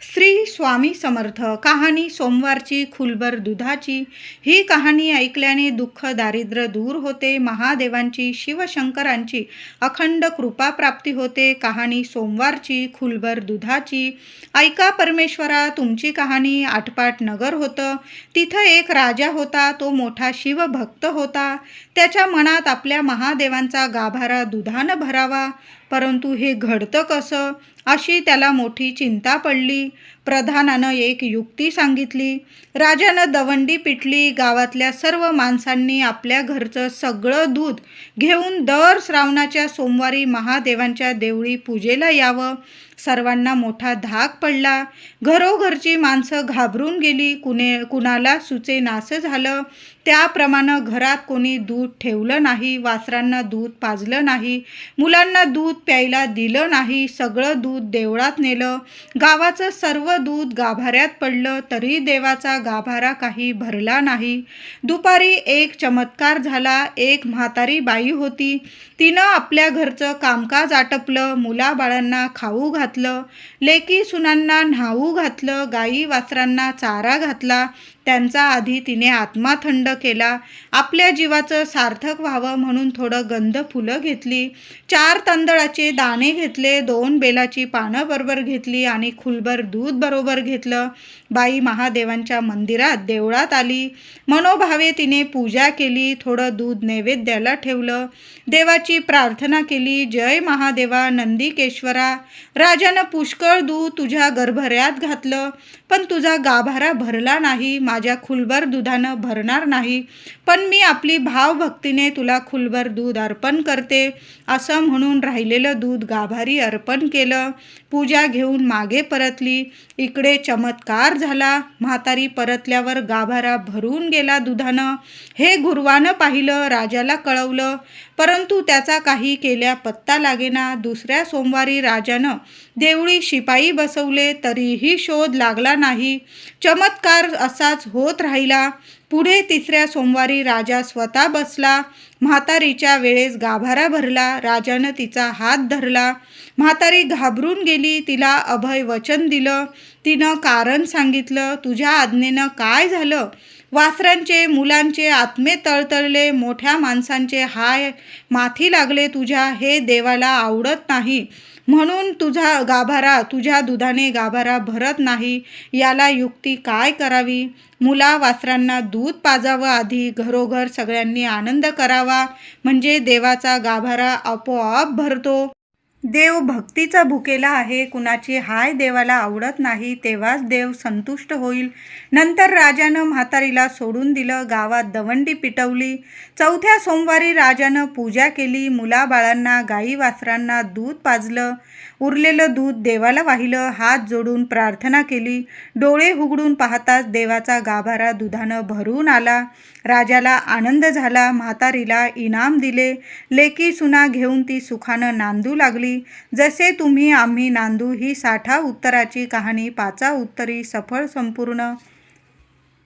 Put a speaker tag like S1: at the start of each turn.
S1: श्री स्वामी समर्थ. कहाणी सोमवारची खुलबर दुधाची. ही कहाणी ऐकल्याने दुःख दारिद्र्य दूर होते. महादेवांची शिवशंकरांची अखंड कृपा प्राप्ती होते. कहाणी सोमवारची खुलबर दुधाची. ऐका परमेश्वरा तुमची कहाणी आटपाट नगर होतं. तिथं एक राजा होता. तो मोठा शिवभक्त होता. त्याच्या मनात आपल्या महादेवांचा गाभारा दुधानं भरावा. परंतु हे घडतं कसं? अशी त्याला मोठी चिंता पडली. प्रधानानं एक युक्ती सांगितली. राजानं दवंडी पिटली. गावातल्या सर्व माणसांनी आपल्या घरचं सगळं दूध घेऊन दर श्रावणाच्या सोमवारी महादेवांच्या देवळी पूजेला यावं. सर्वांना मोठा धाक पडला. घरोघरची माणसं घाबरून गेली. कुणे कुणाला सुचे नासं झालं. त्याप्रमाणे घरात कोणी दूध ठेवलं नाही. वासरांना दूध पाजलं नाही. मुलांना दूध प्यायला दिलं नाही. सगळं दूध देवळात नेलं. गावाचं सर्व दूध गाभाऱ्यात पडलं तरी देवाचा गाभारा काही भरला नाही. दुपारी एक चमत्कार झाला. एक म्हातारी बाई होती. तिनं आपल्या घरचं कामकाज आटपलं मुलाबाळांना खाऊ घातलं लेकी सुनांना न्हाऊ घातलं गाई वासरांना चारा घातला त्यांचा आधी तिने आत्मा थंड केला. आपल्या जीवाचं सार्थक व्हावं म्हणून थोडं गंध फुलं घेतली. चार तांदळाचे दाणे घेतले दोन बेलाची पानं बरोबर घेतली आणि खुलभर दूध बरोबर घेतलं. बाई महादेवांच्या मंदिरात देवळात आली. मनोभावे तिने पूजा केली थोडं दूध नैवेद्याला ठेवलं. देवाची प्रार्थना केली जय महादेवा नंदिकेश्वरा राजानं पुष्कळ दूध तुझ्या गर्भऱ्यात घातलं. पण तुझा गाभारा भरला नाही माझ्या खुलभर दुधानं भरणार नाही. पण मी आपली भावभक्तीने तुला खुलभर दूध अर्पण करते असं म्हणून राहिलेलं दूध गाभारी अर्पण केलं. पूजा घेऊन मागे परतली. इकडे चमत्कार झाला. म्हातारी परतल्यावर गाभारा भरून गेला दुधानं. हे गुरुवानं पाहिलं राजाला कळवलं. परंतु त्याचा काही केल्या पत्ता लागेना. दुसऱ्या सोमवारी राजानं देवळी शिपाई बसवले तरीही शोध लागला नाही. चमत्कार असाच होत राहिला. पुढे तिसऱ्या सोमवारी राजा स्वतः बसला. म्हातारीच्या वेळेस गाभारा भरला. राजानं तिचा हात धरला. म्हातारी घाबरून गेली. तिला अभय वचन दिलं. तिनं कारण सांगितलं. तुझ्या आज्ञेनं काय झालं? वासरांचे मुलांचे आत्मे तळतळले मोठ्या माणसांचे हाय माथी लागले तुझ्या हे देवाला आवडत नाही. म्हणून तुझा गाभारा तुझ्या दुधाने गाभारा भरत नाही. याला युक्ती काय करावी? मुला वासरांना दूध पाजावं आधी घरोघर सगळ्यांनी आनंद करावा. म्हणजे देवाचा गाभारा आपोआप भरतो. देव भक्तीचा भुकेला आहे कुणाची हाय देवाला आवडत नाही तेव्हाच देव संतुष्ट होईल. नंतर राजानं म्हातारीला सोडून दिलं गावात दवंडी पिटवली. चौथ्या सोमवारी राजानं पूजा केली मुलाबाळांना गाई वासरांना दूध पाजलं. उरलेलं दूध देवाला वाहिलं हात जोडून प्रार्थना केली. डोळे उघडून पाहताच देवाचा गाभारा दुधानं भरून आला. राजाला आनंद झाला म्हातारीला इनाम दिले. लेकी सुना घेऊन ती सुखानं नांदू लागली. जसे तुम्ही आम्ही नांदू ही साठा उत्तराची कहाणी पाचा उत्तरी सफळ संपूर्ण.